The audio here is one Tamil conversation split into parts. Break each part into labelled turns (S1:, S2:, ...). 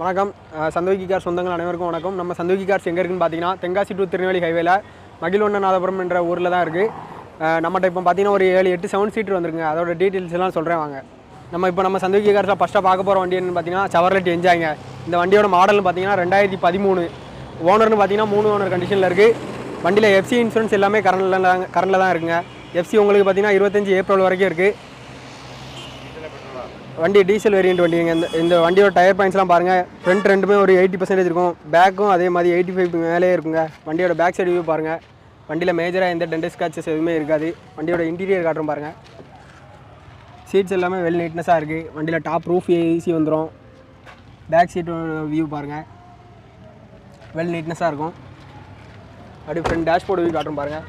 S1: வணக்கம். சந்தோகி கார் சொந்தங்கள் அனைவருக்கும் வணக்கம். நம்ம சந்தோகி கார்ஸ் எங்கே இருக்குன்னு பார்த்தீங்கன்னா தென்காசி டு திருநெல்வேலி ஹைவேல மகிழ்வண்ணநாதபுரம் என்ற ஊரில் தான் இருக்குது நம்மகிட்ட இப்போ பார்த்தீங்கன்னா ஒரு ஏழு எட்டு செவன் சீட் வந்திருக்குங்க. அதோட டீட்டெயில்ஸ் எல்லாம் சொல்கிறேன் வாங்க. நம்ம இப்போ நம்ம சந்தோகி கார்ஸில் ஃபஸ்ட்டாக பார்க்க போகிற வண்டி என்னன்னு பார்த்தீங்கன்னா சவர்லெட் என்ஜாய்ங்க இந்த வண்டியோட மாடல்னு பார்த்தீங்கன்னா ரெண்டாயிரத்தி பதிமூணு. ஓனர்னு பார்த்தீங்கன்னா மூணு ஓனர் கண்டிஷனில் இருக்குது வண்டியில் எஃப்சி இன்சூரன்ஸ் எல்லாமே கரண்டில் தான் கரண்டில் தான் இருக்குங்க. எஃப்சி உங்களுக்கு பார்த்தீங்கன்னா இருபத்தஞ்சி ஏப்ரல் வரைக்கும் இருக்குது வண்டி டீசல் வேரியன்ட் வண்டிங்க இந்த இந்த வண்டியோட டயர் பாயிண்ட்ஸ்லாம் பாருங்கள் ஃப்ரண்ட் ரெண்டுமே ஒரு எயிட்டி பர்சன்டேஜ் இருக்கும். பேக்கும் அதே மாதிரி எயிட்டி ஃபைவ் மேலே இருக்குங்க. வண்டியோட பேக் சைடு வியூ பாருங்கள் வண்டியில் மேஜராக எந்த டென்டஸ் ஸ்க்ராச்சஸ் எதுவுமே இருக்காது. வண்டியோட இன்டீரியர் காட்டுறோம் பாருங்கள் சீட்ஸ் எல்லாமே வெல் நீட்னஸாக இருக்குது வண்டியில் டாப் ரூஃப் ஏசி வந்துடும் பேக் சீட்டோட வியூ பாருங்கள் வெல் நீட்னஸாக இருக்கும். அப்படி ஃப்ரண்ட் டேஷ்போர்டு வியூ காட்டுறோம் பாருங்கள்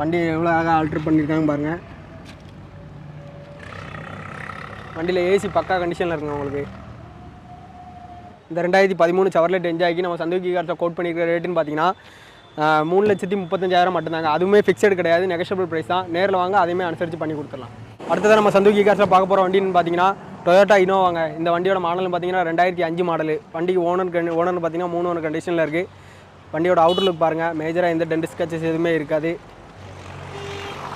S1: வண்டி எவ்வளோ அழகாக ஆல்ட்ரு பண்ணியிருக்காங்க பாருங்கள் வண்டியில் ஏசி பக்கா கண்டிஷனில் இருக்குங்க உங்களுக்கு. இந்த ரெண்டாயிரத்தி பதிமூணு சவர்லெட் என்ஜாய்க்கு நம்ம சந்தோக்கி கார்ஸை கோட் பண்ணியிருக்கிற ரேட்டுன்னு பார்த்தீங்கன்னா மூணு லட்சத்தி முப்பத்தஞ்சாயிரம் மட்டும்தாங்க. அதுவுமே ஃபிக்ஸட் கிடையாது நெகஷபிள் ப்ரைஸ் தான். நேரில் வாங்க அதையுமே அனுசரித்து பண்ணி கொடுத்துடலாம். அடுத்தது நம்ம சந்தோக்கி கார்ஸில் பார்க்க போகிற வண்டின்னு பார்த்தீங்கன்னா டொயோட்டா இனோவாங்க இந்த வண்டியோட மாடல்னு பார்த்தீங்கன்னா ரெண்டாயிரத்தி அஞ்சு மாடல் வண்டிக்கு ஓனர் கண்டி ஓனர்னு பார்த்தீங்கன்னா மூணு ஓனர் கண்டிஷனில் இருக்குது வண்டியோட அவுட்லுக் பாருங்கள் மேஜராக எந்த டென்ட் ஸ்கச்சஸ் எதுவுமே இருக்காது.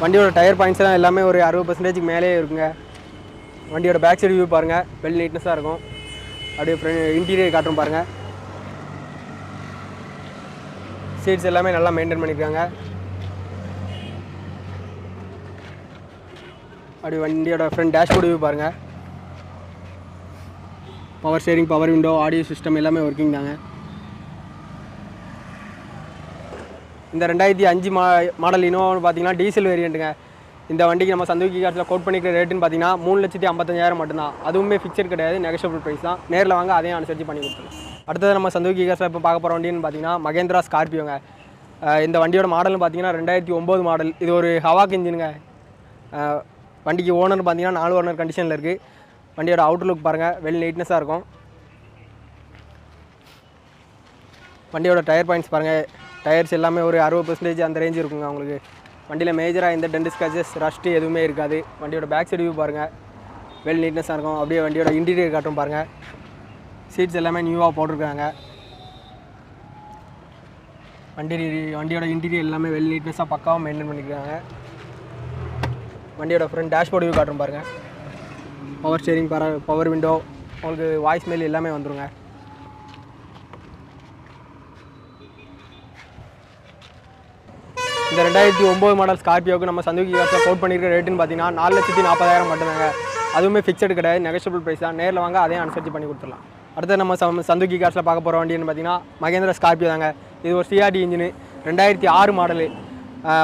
S1: வண்டியோட டயர் பாயிண்ட்ஸ்லாம் எல்லாமே ஒரு அறுபது பர்சன்டேஜ்க்கு மேலே இருக்குங்க. வண்டியோட பேக் சைடு வியூ பாருங்கள் வெல் நீட்னஸாக இருக்கும். அப்படியே இன்டீரியர் காட்டுறோம் பாருங்கள் சீட்ஸ் எல்லாமே நல்லா மெயின்டைன் பண்ணியிருக்காங்க அப்படி வண்டியோட ஃப்ரண்ட் டேஷ்போர்டு வியூ பாருங்கள் power steering power window audio system எல்லாமே ஒர்க்கிங் தாங்க. இந்த ரெண்டாயிரத்தி அஞ்சு மா மாடல் இனோவான்னு பார்த்தீங்கன்னா டீசல் வேரியண்ட்டுங்க இந்த வண்டிக்கு நம்ம சந்தோகி கார்ஸில் கோட் பண்ணிக்கிற ரேட்டுன்னு பார்த்தீங்கன்னா மூணு லட்சத்தி ஐம்பத்தஞ்சாயிரம் மட்டும்தான். அதுவுமே ஃபிக்ஸட் கிடையாது நெகஷபிள் ப்ரைஸ் தான். நேரில் வாங்க அதையும் அனுசரித்து பண்ணி கொடுத்துருவோம் அடுத்தது நம்ம சந்தோகி காசில் இப்போ பார்க்க போகிற வண்டின்னு பார்த்தீங்கன்னா மகேந்திரா ஸ்கார்பியோங்க. இந்த வண்டியோட மாடல்னு பார்த்தீங்கன்னா ரெண்டாயிரத்தி ஒம்பது மாடல் இது ஒரு ஹவாக் இன்ஜினுங்க வண்டிக்கு ஓனர் பார்த்தீங்கன்னா நாலு ஓனர் கண்டிஷனில் இருக்குது வண்டியோட அவுட்லுக் பாருங்கள் வெல் நீட்னஸாக இருக்கும். வண்டியோட டயர் பாயிண்ட்ஸ் பாருங்கள் டயர்ஸ் எல்லாமே ஒரு அறுபது பர்சன்டேஜ் அந்த ரேஞ்ச் இருக்குங்க உங்களுக்கு வண்டியில் மேஜராக எந்த டென்ட் ஸ்க்ராச்சஸ் ரஸ்ட்டு எதுவுமே இருக்காது. வண்டியோட பேக் சைடு வியூ பாருங்கள் வெல் நீட்னஸாக இருக்கும். அப்படியே வண்டியோட இன்டீரியர் காட்டும் பாருங்கள் சீட்ஸ் எல்லாமே நியூவாக போட்டிருக்காங்க. வண்டி வண்டியோட இன்டீரியர் எல்லாமே வெல் நீட்னஸாக பக்காவாக மெயின்டைன் பண்ணியிருக்காங்க வண்டியோட ஃப்ரண்ட் டேஷ்போர்டு வியூ காட்டும் பாருங்கள் பவர் ஸ்டேரிங் பவர் விண்டோ உங்களுக்கு வாய்ஸ் மெயில் எல்லாமே வந்துருங்க. இந்த ரெண்டாயிரத்தி ஒம்பது மாடல் ஸ்கார்பியோக்கு நம்ம சந்தோகி காசில் கோட் பண்ணியிருக்க ரேட்டுன்னு பார்த்தீங்கன்னா நாலு லட்சத்தி நாற்பதாயிரம் மட்டும்தாங்க. அதுவுமே ஃபிக்ஸடு கிடையாது நெகஷபிள் ப்ரைஸ் தான். நேரில் வாங்க அதையும் அனுசரித்து பண்ணி கொடுத்துடலாம். அடுத்து நம்ம சம் சந்தோகி காசில் பார்க்க போகிற வண்டின்னு பார்த்தீங்கன்னா மகேந்திர ஸ்கார்பியோ தாங்க. இது ஒரு சிஆர்டி இன்ஜினு ரெண்டாயிரத்தி ஆறு மாடலு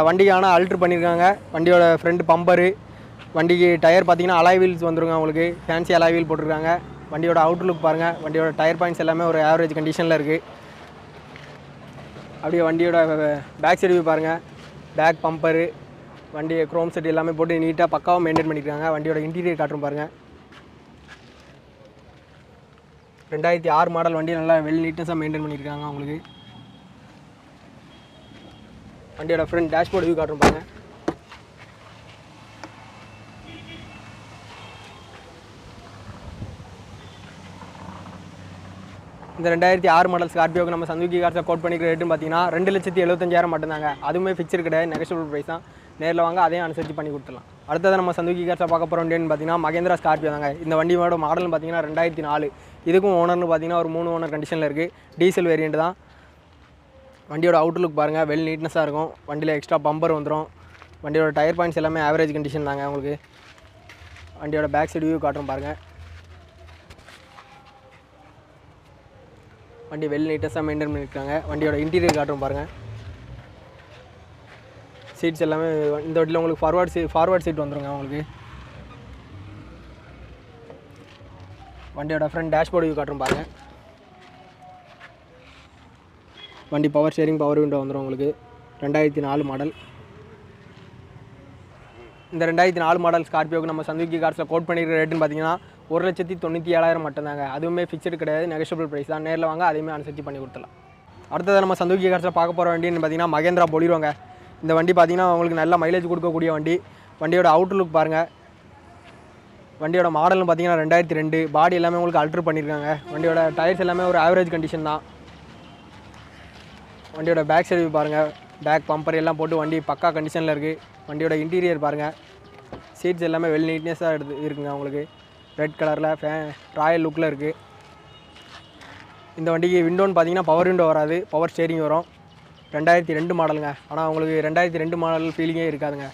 S1: வண்டிக்கான அல்ட்ரு பண்ணியிருக்காங்க வண்டியோட ஃப்ரண்ட் பம்பரு வண்டிக்கு டயர் பார்த்தீங்கன்னா அலாய் வீல்ஸ் வந்துருங்க உங்களுக்கு. ஃபேன்சி அலாய் வீல் போட்டிருக்காங்க. வண்டியோட அவுட்லுக் பாருங்கள் வண்டியோட டயர் பாயிண்ட்ஸ் எல்லாமே ஒரு ஆவரேஜ் கண்டிஷனில் இருக்குது அப்படியே வண்டியோட பேக் சைடு பாருங்கள் பேக் பம்பரு வண்டி க்ரோம் செட் எல்லாமே போட்டு நீட்டாக பக்காவாக மெயின்டைன் பண்ணியிருக்காங்க வண்டியோட இன்டீரியர் காட்டுறோம் பாருங்கள் ரெண்டாயிரத்தி ஆறு மாடல் வண்டி நல்லா வெல் நீட்னஸாக மெயின்டைன் பண்ணியிருக்காங்க உங்களுக்கு வண்டியோட ஃப்ரண்ட் டேஷ்போர்டு வியூ காட்டுறோம் பாருங்கள் இந்த ரெண்டாயிரத்தி ஆறு மாடல் ஸ்கார்பியோக்கு நம்ம சந்துக்கி கார்ஸை கோட் பண்ணிக்கிற ரேட்டுன்னு பார்த்தீங்கன்னா ரெண்டு லட்சத்தி எழுபத்தஞ்சாயிரம் மட்டும்தாங்க. அதுவுமே ஃபிக்ஸ்டு கிடையாது நெகஷபிள் ப்ரைஸ் தான். நேரில் வாங்க அதையும் அனுசரித்து பண்ணி கொடுத்துலாம் அடுத்தது நம்ம சந்துக்கி கார்ஸை பார்க்க போகிற அப்படின்னு பார்த்தீங்கன்னா மகேந்திரா ஸ்கார்பியோ தாங்க. இந்த வண்டியோட மாடல்னு பார்த்தீங்கன்னா ரெண்டாயிரத்தி நாலு. இதுக்கும் ஓனர்னு பார்த்தீங்கன்னா ஒரு மூணு ஓனர் கண்டிஷனில் இருக்குது டீசல் வேரியண்ட் தான். வண்டியோட அவுட்லுக் பாருங்கள் வெல் நீட்னஸாக இருக்கும். வண்டியில் எக்ஸ்ட்ரா பம்பர் வந்துடும் வண்டியோட டயர் பாயிண்ட்ஸ் எல்லாமே ஆவரேஜ் கண்டிஷன் தாங்க உங்களுக்கு. வண்டியோட பேக் சைடு வியூ காட்டுறோம் பாருங்கள் வண்டி வெல் நீட்டஸாக மெயின்டைன் பண்ணியிருக்காங்க வண்டியோட இன்டீரியர் காட்டுறோம் பாருங்கள் சீட்ஸ் எல்லாமே இந்த வண்டியில் உங்களுக்கு ஃபார்வர்ட் சீட் ஃபார்வர்ட் சீட் வந்துருங்க உங்களுக்கு. வண்டியோட ஃப்ரண்ட் டேஷ்போர்டு வியூ காட்டுறோம் பாருங்கள் வண்டி பவர் ஷேரிங் பவர் விண்டோ வந்துடும் உங்களுக்கு. ரெண்டாயிரத்தி நாலு மாடல் இந்த ரெண்டாயிரத்தி நாலு மாடல் ஸ்கார்பியோக்கு நம்ம சந்துக்கி கார்ஸில் கோட் பண்ணிக்கிற ரேட்டுன்னு பார்த்தீங்கன்னா ஒரு லட்சத்தி தொண்ணூற்றி ஏழாயிரம் மட்டும்தாங்க. அதுவுமே ஃபிக்ஸ்டு கிடையாது நெகஷபிள் ப்ரைஸ் தான். நேரில் வாங்க அதையுமே அனுசரித்து பண்ணி கொடுத்துலாம் அடுத்தது நம்ம சந்துக்கி கார்ஸில் பார்க்க போகிற வண்டின்னு பார்த்தீங்கன்னா மகேந்திரா பொலிடுவாங்க இந்த வண்டி பார்த்தீங்கன்னா உங்களுக்கு நல்ல மைலேஜ் கொடுக்கக்கூடிய வண்டி. வண்டியோட அவுட்லுக் பாருங்கள் வண்டியோட மாடல்னு பார்த்தீங்கன்னா ரெண்டாயிரத்தி ரெண்டு. பாடி எல்லாமே உங்களுக்கு அல்ட்ரு பண்ணியிருக்காங்க வண்டியோட டயர்ஸ் எல்லாமே ஒரு ஆவரேஜ் கண்டிஷன் தான். வண்டியோட பேக் சைடு பாருங்கள் பேக் பம்பர் எல்லாம் போட்டு வண்டி பக்கா கண்டிஷனில் இருக்குது வண்டியோட இன்டீரியர் பாருங்கள் சீட்ஸ் எல்லாமே வெல் நீட்னஸாக எடுத்து இருக்குங்க உங்களுக்கு. ரெட் கலரில் ஃபே ராயல் லுக்கில் இருக்குது இந்த வண்டிக்கு விண்டோன்னு பார்த்தீங்கன்னா பவர் விண்டோ வராது. பவர் ஸ்டேரிங் வரும். ரெண்டாயிரத்தி ரெண்டு மாடலுங்க ஆனால் உங்களுக்கு ரெண்டாயிரத்தி ரெண்டு மாடல் ஃபீலிங்கே இருக்காதுங்க.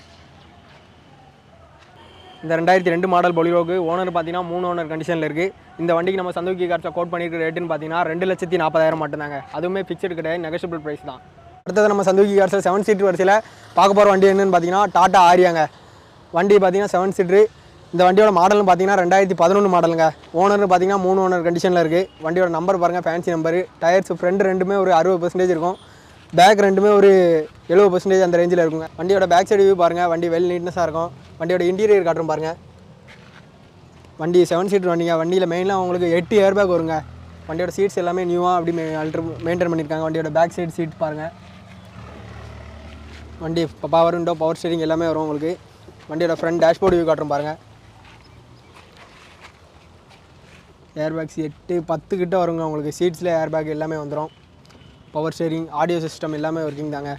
S1: இந்த ரெண்டாயிரத்தி ரெண்டு மாடல் பொலிரோக்கு ஓனர் பார்த்தீங்கன்னா மூணு ஓனர் கண்டிஷனில் இருக்குது இந்த வண்டிக்கு நம்ம சந்தோக்கி கார்ச்சா கோட் பண்ணியிருக்க ரேட்டுன்னு பார்த்தீங்கன்னா ரெண்டு லட்சத்தி நாற்பதாயிரம் மட்டும்தாங்க. அதுவுமே ஃபிக்ஸ்டு கிடையாது நெகஷியபிள் ப்ரைஸ் தான். அடுத்தது நம்ம சந்தோக்கி கார்ஸில் செவன் சீட் வரிசையில் பார்க்க போகிற வண்டி என்னென்னு பார்த்தீங்கன்னா டாட்டா ஆரியாங்க. வண்டி பார்த்தீங்கன்னா செவன் சீட்ரு இந்த வண்டியோட மாடல்னு பார்த்தீங்கன்னா ரெண்டாயிரத்தி பதினொன்று மாடலுங்க ஓனர்னு பார்த்தீங்கன்னா மூணு ஓனர் கண்டிஷனில் இருக்குது வண்டியோட நம்பர் பாருங்கள் ஃபேன்சி நம்பரு டயர்ஸ் ஃப்ரண்ட் ரெண்டுமே ஒரு அறுபது பர்சன்டேஜ் இருக்கும். பேக் ரெண்டுமே ஒரு எழுபது பர்சன்டேஜ் அந்த ரேஞ்சில் இருக்குங்க. வண்டியோட பேக் சைடு வியூ பாருங்கள் வண்டி வெல் நீட்னஸாக இருக்கும். வண்டியோட இன்டீரியர் காட்டுறோம் பாருங்கள் வண்டி செவன் சீட் வண்டிங்க. வண்டியில் மெயினாக உங்களுக்கு எட்டு ஏர் பேக் வருங்க. வண்டியோட சீட்ஸ் எல்லாமே நியூவாக அப்படி மெயின்டைன் பண்ணியிருக்காங்க வண்டியோட பேக் சைடு சீட் பாருங்கள் வண்டி இப்போ பவர் விண்டோ பவர் ஸ்டீரிங் எல்லாமே வரும் உங்களுக்கு. வண்டியோட ஃப்ரண்ட் டேஷ்போர்டு வியூ காட்டுறோம் பாருங்கள் ஏர் பேக்ஸ் எட்டு பத்து கிட்ட வருங்க உங்களுக்கு. சீட்ஸில் ஏர் பேக் எல்லாமே வந்துடும் பவர் ஸ்டேரிங் ஆடியோ சிஸ்டம் எல்லாமே ஒர்க்கிங் தாங்க.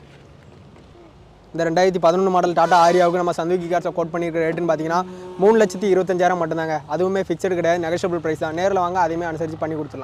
S1: இந்த ரெண்டாயிரத்தி பதினொன்று மாடல் டாட்டா ஆரியாவுக்கு நம்ம சந்துக்கி கார்ஸை கோட் பண்ணியிருக்க ரேட்டுன்னு பார்த்தீங்கன்னா மூணு லட்சத்தி இருபத்தஞ்சாயிரம் மட்டும்தாங்க. அதுவுமே ஃபிக்ஸடு கிடையாது நெகஷியபிள் ப்ரைஸ் தான். நேரில் வாங்க அதையுமே அனுசரித்து பண்ணி கொடுத்துடலாம்.